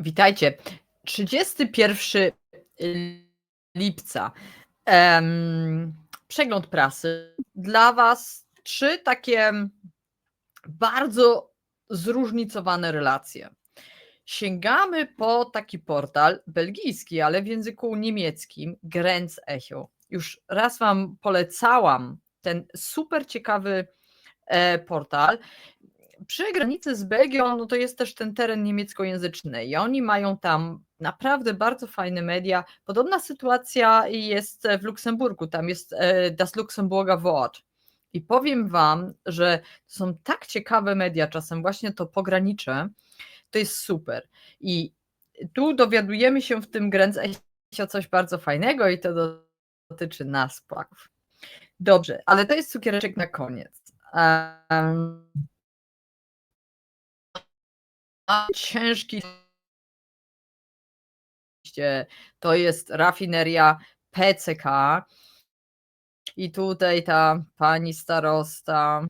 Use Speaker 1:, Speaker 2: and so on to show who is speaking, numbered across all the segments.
Speaker 1: Witajcie. 31 lipca. Przegląd prasy. Dla Was trzy takie bardzo zróżnicowane relacje. Sięgamy po taki portal belgijski, ale w języku niemieckim, Grenz Echo. Już raz Wam polecałam ten super ciekawy e, portal przy granicy z Belgią, no to jest też ten teren niemieckojęzyczny i oni mają tam naprawdę bardzo fajne media. Podobna sytuacja jest w Luksemburgu, tam jest e, Das Luxemburger Wort. I powiem Wam, że to są tak ciekawe media, czasem właśnie to pogranicze, to jest super. I tu dowiadujemy się w tym Grenz coś bardzo fajnego i to dotyczy nas, Polaków. Dobrze, ale to jest cukiereczek na koniec. Um, ciężki to jest rafineria PCK i tutaj ta pani starosta,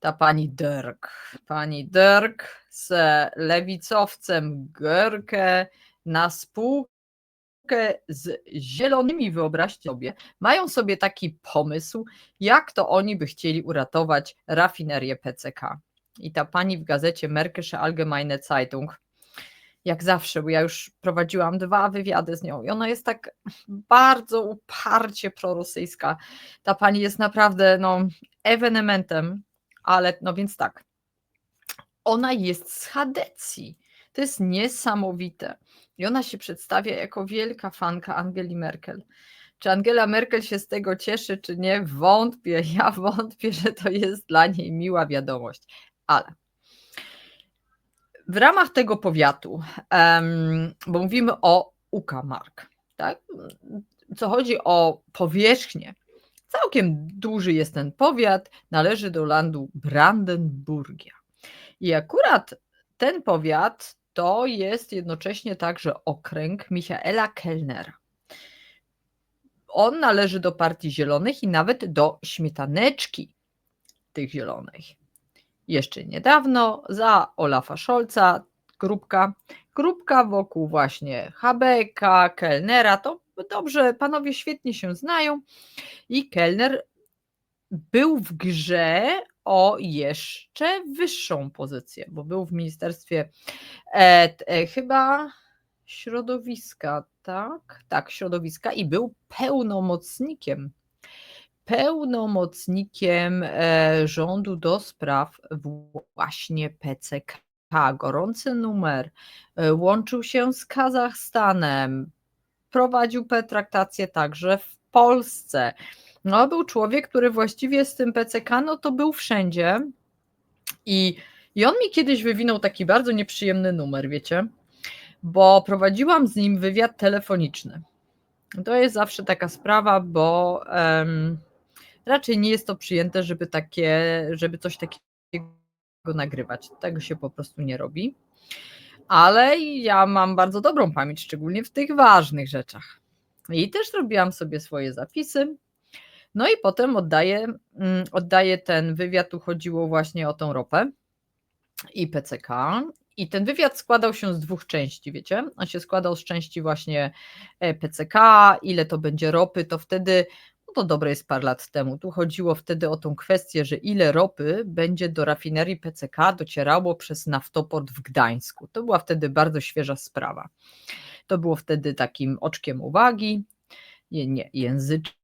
Speaker 1: ta pani Dirk, pani Dirk z lewicowcem Görke na spółkę z zielonymi, wyobraźcie sobie, mają sobie taki pomysł, jak to oni by chcieli uratować rafinerię PCK. I ta pani w gazecie Märkische Allgemeine Zeitung, jak zawsze, bo ja już prowadziłam dwa wywiady z nią i ona jest tak bardzo uparcie prorosyjska. Ta pani jest naprawdę no, ewenementem, ale no więc tak. Ona jest z Hadecji. To jest niesamowite. I ona się przedstawia jako wielka fanka Angeli Merkel. Czy Angela Merkel się z tego cieszy, czy nie? Wątpię. Ja wątpię, że to jest dla niej miła wiadomość. Ale w ramach tego powiatu, bo mówimy o Uckermark, tak? co chodzi o powierzchnię, całkiem duży jest ten powiat, należy do landu Brandenburgia. I akurat ten powiat to jest jednocześnie także okręg Michaela Kellnera. On należy do Partii Zielonych i nawet do śmietaneczki tych zielonych jeszcze niedawno za Olafa Scholza, grupka, grupka wokół właśnie Habeka, Kellnera, to dobrze, panowie świetnie się znają i Kellner był w grze o jeszcze wyższą pozycję, bo był w Ministerstwie e, e, chyba środowiska, tak? Tak, środowiska i był pełnomocnikiem pełnomocnikiem e, rządu do spraw właśnie PCK. Gorący numer, e, łączył się z Kazachstanem, prowadził pretraktację także w Polsce. No, był człowiek, który właściwie z tym PCK, no to był wszędzie. I, I on mi kiedyś wywinął taki bardzo nieprzyjemny numer, wiecie, bo prowadziłam z nim wywiad telefoniczny. To jest zawsze taka sprawa, bo um, raczej nie jest to przyjęte, żeby takie, żeby coś takiego nagrywać. Tego się po prostu nie robi. Ale ja mam bardzo dobrą pamięć, szczególnie w tych ważnych rzeczach. I też robiłam sobie swoje zapisy. No i potem oddaję, mm, oddaję ten wywiad, tu chodziło właśnie o tą ropę i PCK. I ten wywiad składał się z dwóch części, wiecie? On się składał z części właśnie e, PCK, ile to będzie ropy, to wtedy to dobre jest parę lat temu. Tu chodziło wtedy o tą kwestię, że ile ropy będzie do rafinerii PCK docierało przez naftoport w Gdańsku. To była wtedy bardzo świeża sprawa. To było wtedy takim oczkiem uwagi, nie, nie języczkiem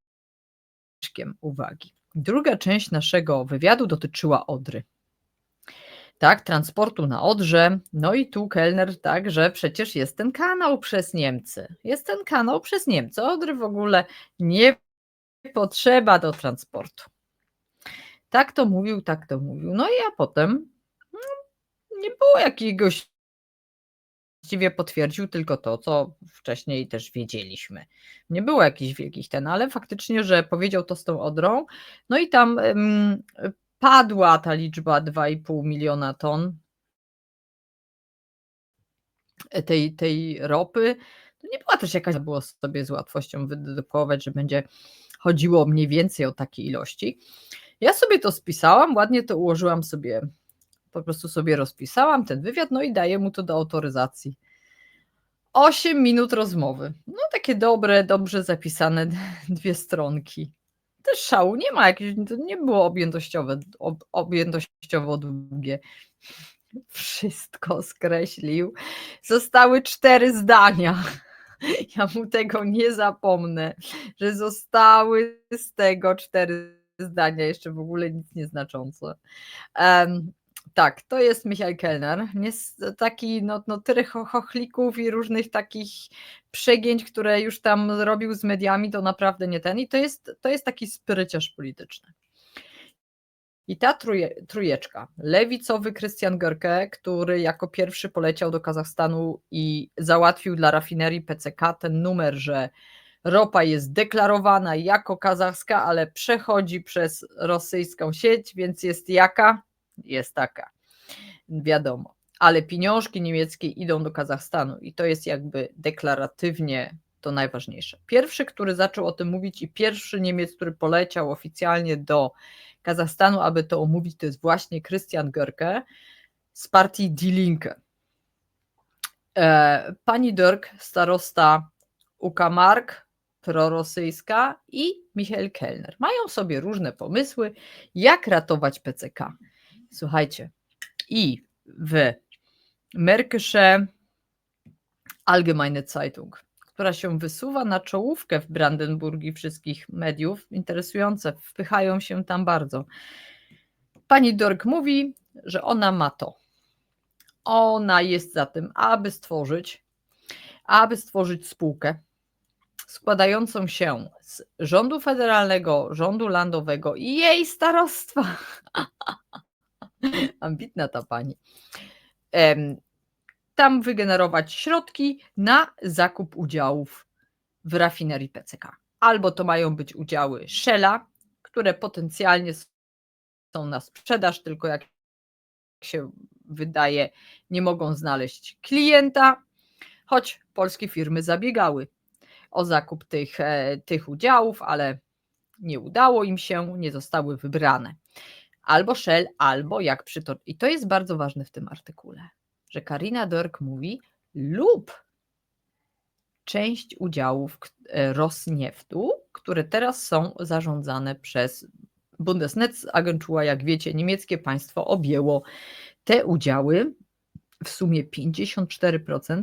Speaker 1: uwagi. Druga część naszego wywiadu dotyczyła Odry. Tak, transportu na Odrze. No i tu kelner, tak, że przecież jest ten kanał przez Niemcy. Jest ten kanał przez Niemcy. Odry w ogóle nie potrzeba do transportu. Tak to mówił, tak to mówił. No i a potem no, nie było jakiegoś właściwie potwierdził tylko to, co wcześniej też wiedzieliśmy. Nie było jakichś wielkich ten, ale faktycznie, że powiedział to z tą Odrą. No i tam padła ta liczba 2,5 miliona ton tej, tej ropy. To nie była też jakaś, było sobie z łatwością wydedukować, że będzie chodziło mniej więcej o takie ilości. Ja sobie to spisałam, ładnie to ułożyłam sobie, po prostu sobie rozpisałam ten wywiad, no i daję mu to do autoryzacji. 8 minut rozmowy. No takie dobre, dobrze zapisane dwie stronki. Też szału nie ma, jakieś, to nie było objętościowe, ob, objętościowo długie. Wszystko skreślił. Zostały cztery zdania. Ja mu tego nie zapomnę, że zostały z tego cztery zdania, jeszcze w ogóle nic nieznaczące. Um, tak, to jest Michael Kellner. Jest taki, no, no tyle chochlików i różnych takich przegięć, które już tam robił z mediami, to naprawdę nie ten. I to jest, to jest taki spryciarz polityczny. I ta truje, lewicowy Krystian Görke, który jako pierwszy poleciał do Kazachstanu i załatwił dla rafinerii PCK ten numer, że ropa jest deklarowana jako kazachska, ale przechodzi przez rosyjską sieć, więc jest jaka? Jest taka. Wiadomo. Ale pieniążki niemieckie idą do Kazachstanu i to jest jakby deklaratywnie to najważniejsze. Pierwszy, który zaczął o tym mówić i pierwszy Niemiec, który poleciał oficjalnie do Kazachstanu, aby to omówić, to jest właśnie Christian Görke z partii Die Linke. E, pani Dirk, starosta Ukamark, prorosyjska i Michael Kellner. Mają sobie różne pomysły, jak ratować PCK. Słuchajcie, i w Märkische Allgemeine Zeitung która się wysuwa na czołówkę w Brandenburgii wszystkich mediów. Interesujące, wpychają się tam bardzo. Pani Dork mówi, że ona ma to. Ona jest za tym, aby stworzyć, aby stworzyć spółkę składającą się z rządu federalnego, rządu landowego i jej starostwa. Ambitna ta pani tam wygenerować środki na zakup udziałów w rafinerii PCK. Albo to mają być udziały Shella, które potencjalnie są na sprzedaż, tylko jak się wydaje, nie mogą znaleźć klienta, choć polskie firmy zabiegały o zakup tych, e, tych udziałów, ale nie udało im się, nie zostały wybrane. Albo Shell, albo jak przy to. I to jest bardzo ważne w tym artykule że Karina Dork mówi lub część udziałów e, Rosnieftu, które teraz są zarządzane przez Bundesnetzagentur, jak wiecie, niemieckie państwo objęło te udziały, w sumie 54%,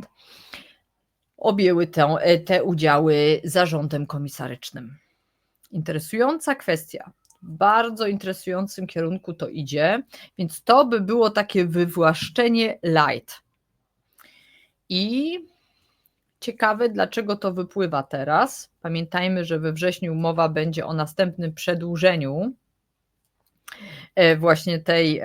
Speaker 1: objęły te, te udziały zarządem komisarycznym. Interesująca kwestia bardzo interesującym kierunku to idzie, więc to by było takie wywłaszczenie light. I ciekawe, dlaczego to wypływa teraz. Pamiętajmy, że we wrześniu mowa będzie o następnym przedłużeniu e, właśnie tej,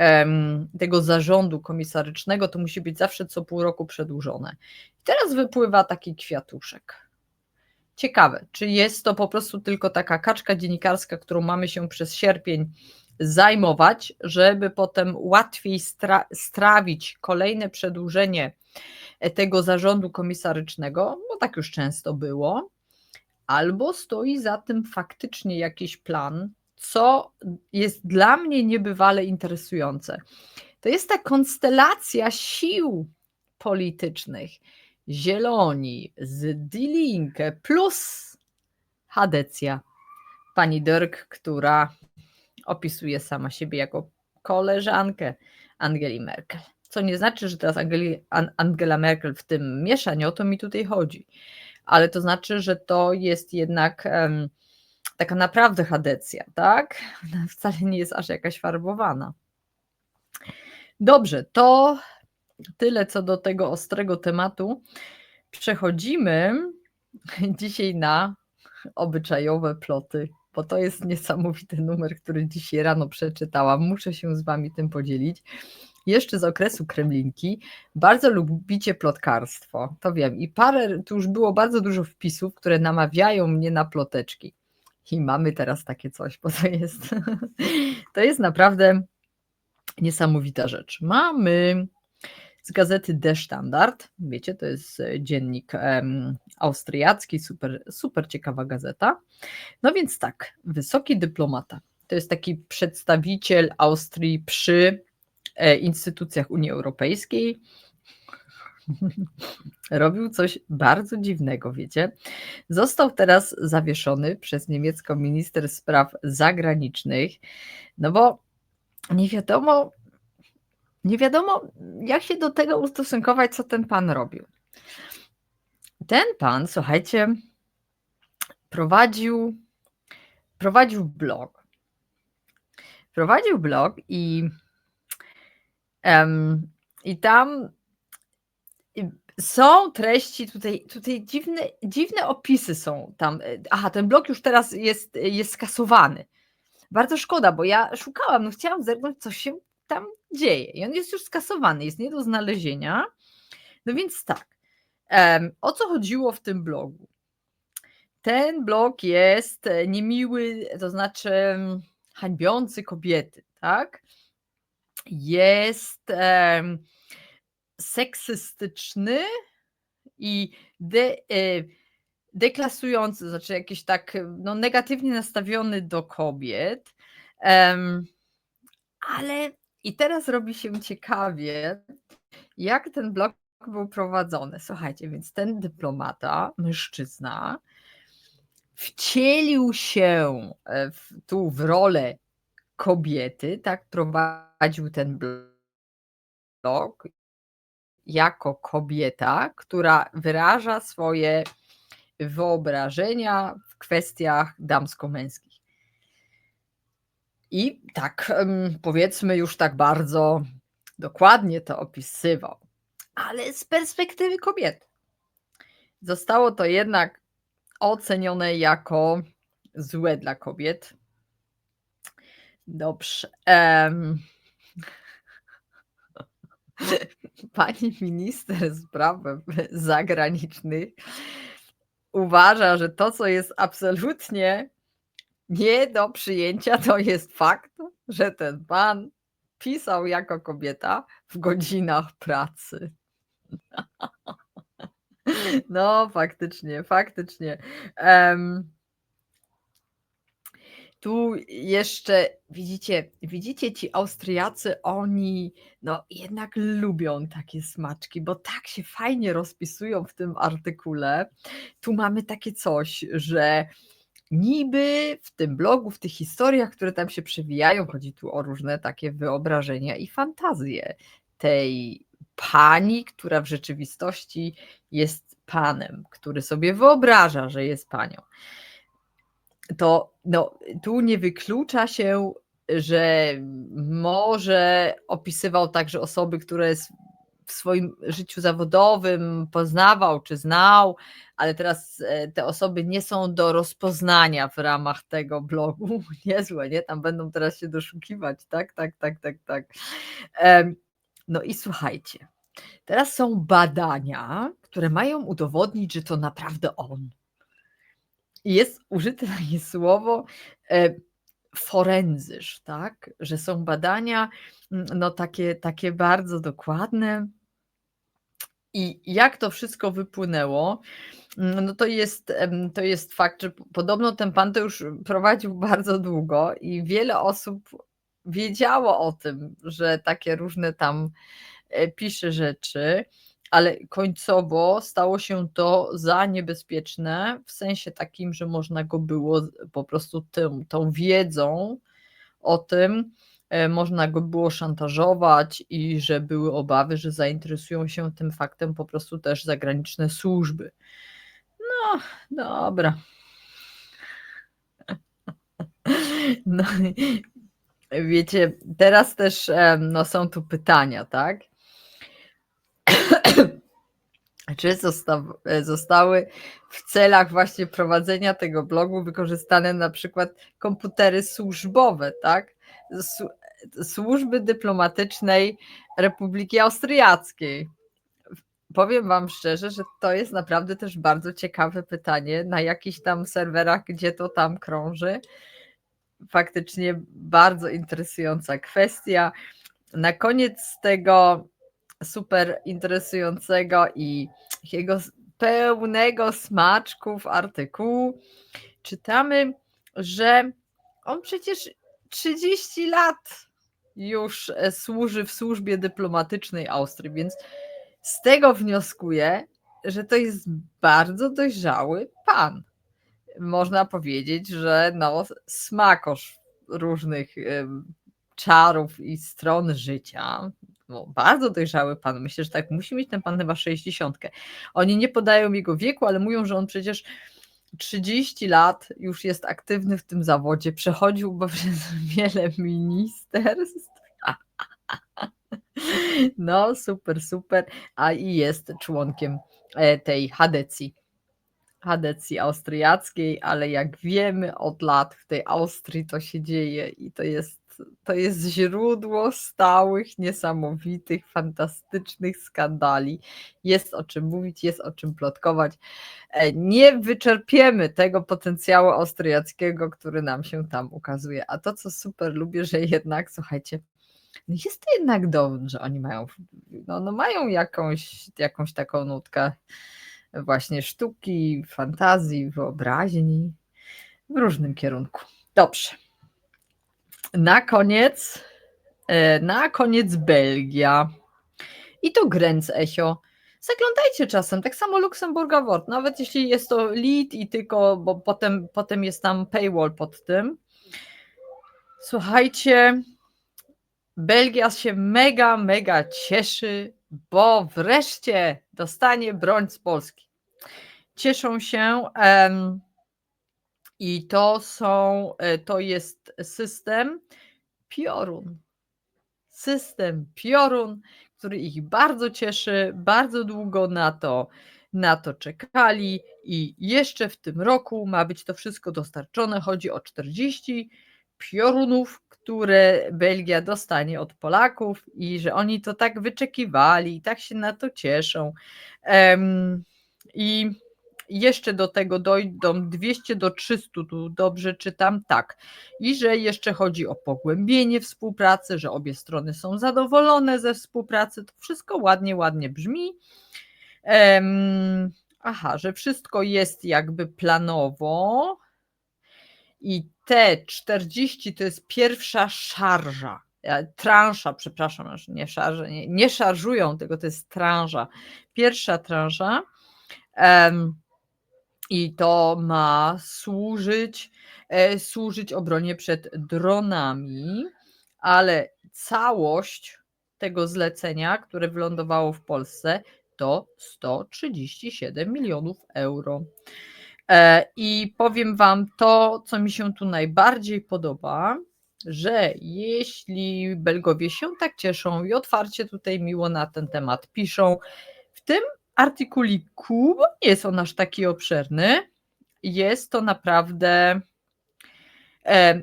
Speaker 1: tego zarządu komisarycznego. To musi być zawsze co pół roku przedłużone. I teraz wypływa taki kwiatuszek. Ciekawe, czy jest to po prostu tylko taka kaczka dziennikarska, którą mamy się przez sierpień zajmować, żeby potem łatwiej stra strawić kolejne przedłużenie tego zarządu komisarycznego, bo tak już często było, albo stoi za tym faktycznie jakiś plan, co jest dla mnie niebywale interesujące. To jest ta konstelacja sił politycznych Zieloni z Die plus Hadecja. Pani Dirk, która opisuje sama siebie jako koleżankę Angeli Merkel. Co nie znaczy, że teraz Angeli, Angela Merkel w tym miesza, nie o to mi tutaj chodzi. Ale to znaczy, że to jest jednak um, taka naprawdę Hadecja, tak? Ona wcale nie jest aż jakaś farbowana. Dobrze, to tyle co do tego ostrego tematu. Przechodzimy dzisiaj na obyczajowe ploty, bo to jest niesamowity numer, który dzisiaj rano przeczytałam. Muszę się z Wami tym podzielić. Jeszcze z okresu Kremlinki. Bardzo lubicie plotkarstwo, to wiem. I parę, tu już było bardzo dużo wpisów, które namawiają mnie na ploteczki. I mamy teraz takie coś, bo to jest, to jest naprawdę niesamowita rzecz. Mamy z gazety Der Standard. Wiecie, to jest e, dziennik um, austriacki, super, super ciekawa gazeta. No więc tak, wysoki dyplomata. To jest taki przedstawiciel Austrii przy e, instytucjach Unii Europejskiej. robił coś bardzo dziwnego, wiecie? Został teraz zawieszony przez niemiecką minister spraw zagranicznych, no bo nie wiadomo, nie wiadomo, jak się do tego ustosunkować, co ten pan robił. Ten pan, słuchajcie, prowadził, prowadził blog. Prowadził blog i, em, i tam są treści tutaj, tutaj dziwne, dziwne opisy są tam. Aha, ten blog już teraz jest, jest skasowany. Bardzo szkoda, bo ja szukałam, no chciałam zerknąć, co się tam dzieje. I on jest już skasowany, jest nie do znalezienia. No więc tak, o co chodziło w tym blogu? Ten blog jest niemiły, to znaczy hańbiący kobiety, tak? Jest seksystyczny i de, e, deklasujący, znaczy jakiś tak no, negatywnie nastawiony do kobiet. em, ale i teraz robi się ciekawie, jak ten blog był prowadzony. Słuchajcie, więc ten dyplomata, mężczyzna, wcielił się e, w, tu w rolę kobiety, tak prowadził ten blog jako kobieta, która wyraża swoje wyobrażenia w kwestiach damsko-męskich. I tak, powiedzmy, już tak bardzo dokładnie to opisywał, ale z perspektywy kobiety. Zostało to jednak ocenione jako złe dla kobiet. Dobrze. em. Pani minister spraw zagranicznych uważa, że to, co jest absolutnie nie do przyjęcia, to jest fakt, że ten pan pisał jako kobieta w godzinach pracy. No, faktycznie, faktycznie. Em, tu jeszcze widzicie, widzicie, ci Austriacy, oni no jednak lubią takie smaczki, bo tak się fajnie rozpisują w tym artykule. Tu mamy takie coś, że niby w tym blogu, w tych historiach, które tam się przewijają, chodzi tu o różne takie wyobrażenia i fantazje tej pani, która w rzeczywistości jest panem, który sobie wyobraża, że jest panią. To no, tu nie wyklucza się, że może opisywał także osoby, które w swoim życiu zawodowym poznawał czy znał, ale teraz e, te osoby nie są do rozpoznania w ramach tego blogu. Niezłe, nie? Tam będą teraz się doszukiwać, tak, tak, tak, tak, tak. No i słuchajcie, teraz są badania, które mają udowodnić, że to naprawdę on jest użyte takie słowo forenzysz, tak? Że są badania mm, no takie, takie bardzo dokładne. I jak to wszystko wypłynęło, mm, no to jest, to jest fakt, że podobno ten pan to już prowadził bardzo długo i wiele osób wiedziało o tym, że takie różne tam e, pisze rzeczy ale końcowo stało się to za niebezpieczne w sensie takim, że można go było po prostu tym, tą wiedzą o tym, e, można go było szantażować i że były obawy, że zainteresują się tym faktem po prostu też zagraniczne służby. No, dobra. No, wiecie, teraz też no, są tu pytania, tak? Czy zostały w celach właśnie prowadzenia tego blogu wykorzystane na przykład komputery służbowe, tak? Służby dyplomatycznej Republiki Austriackiej. Powiem Wam szczerze, że to jest naprawdę też bardzo ciekawe pytanie na jakichś tam serwerach, gdzie to tam krąży. Faktycznie bardzo interesująca kwestia. Na koniec tego super interesującego i takiego pełnego smaczków artykułu czytamy, że on przecież 30 lat już e, służy w służbie dyplomatycznej Austrii, więc Z tego wnioskuję, że to jest bardzo dojrzały pan. Można powiedzieć, że no, smakosz różnych czarów i stron życia. No, bardzo dojrzały pan. Myślę, że tak musi mieć ten pan chyba 60. Oni nie podają jego wieku, ale mówią, że on przecież 30 lat już jest aktywny w tym zawodzie. Przechodził przez wiele ministerstw. No, super, super. A i jest członkiem e, tej Hadecji. Hadecji austriackiej, ale jak wiemy od lat w tej Austrii to się dzieje i to jest, to jest źródło stałych, niesamowitych, fantastycznych skandali. Jest o czym mówić, jest o czym plotkować. E, Nie wyczerpiemy tego potencjału austriackiego, który nam się tam ukazuje. A to, co super lubię, że jednak, słuchajcie, no jest to jednak dowód, że oni mają, no, no mają jakąś, jakąś taką nutkę właśnie sztuki, fantazji, wyobraźni w różnym kierunku. Dobrze. Na koniec, e, na koniec Belgia. I to Grenz Echo. Zaglądajcie czasem, tak samo Luksemburga Wort, nawet jeśli jest to lead i tylko, bo potem, potem jest tam paywall pod tym. Słuchajcie, Belgia się mega, mega cieszy, bo wreszcie dostanie broń z Polski. Cieszą się i to są, e, to jest system Piorun. System Piorun, który ich bardzo cieszy, bardzo długo na to, na to czekali i jeszcze w tym roku ma być to wszystko dostarczone. Chodzi o 40 piorunów, które Belgia dostanie od Polaków i że oni to tak wyczekiwali i tak się na to cieszą. Em, I jeszcze do tego dojdą 200 do 300, tu dobrze czytam, tak. I że jeszcze chodzi o pogłębienie współpracy, że obie strony są zadowolone ze współpracy. To wszystko ładnie, ładnie brzmi. Em, aha, że wszystko jest jakby planowo. I te 40 to jest pierwsza szarża, e, transza, przepraszam, nie szarże, nie, nie szarżują, tylko to jest tranża. Pierwsza tranża. em, I to ma służyć, e, służyć obronie przed dronami, ale całość tego zlecenia, które wylądowało w Polsce, to 137 milionów euro. E, I powiem Wam to, co mi się tu najbardziej podoba, że jeśli Belgowie się tak cieszą i otwarcie tutaj miło na ten temat piszą, w tym artykuliku, nie jest on aż taki obszerny, jest to naprawdę e,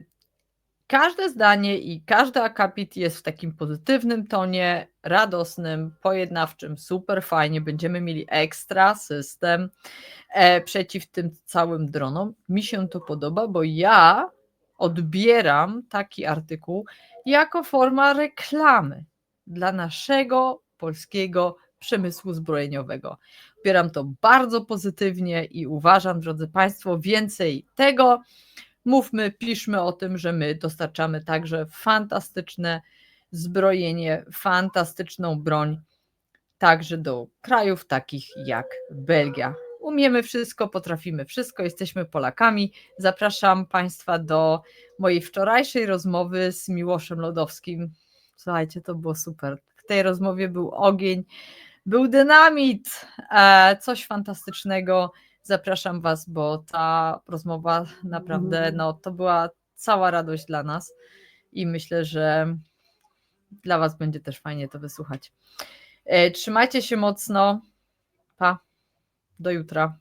Speaker 1: każde zdanie i każdy akapit jest w takim pozytywnym tonie, radosnym, pojednawczym, super fajnie, będziemy mieli ekstra system e, przeciw tym całym dronom. Mi się to podoba, bo ja odbieram taki artykuł jako forma reklamy dla naszego polskiego przemysłu zbrojeniowego. Odbieram to bardzo pozytywnie i uważam, drodzy Państwo, więcej tego. Mówmy, piszmy o tym, że my dostarczamy także fantastyczne zbrojenie, fantastyczną broń, także do krajów takich jak Belgia. Umiemy wszystko, potrafimy wszystko, jesteśmy Polakami. Zapraszam Państwa do mojej wczorajszej rozmowy z Miłoszem Lodowskim. Słuchajcie, to było super. W tej rozmowie był ogień, był dynamit, e, coś fantastycznego. Zapraszam Was, bo ta rozmowa naprawdę, no, to była cała radość dla nas i myślę, że dla Was będzie też fajnie to wysłuchać. E, Trzymajcie się mocno. Pa. Do jutra.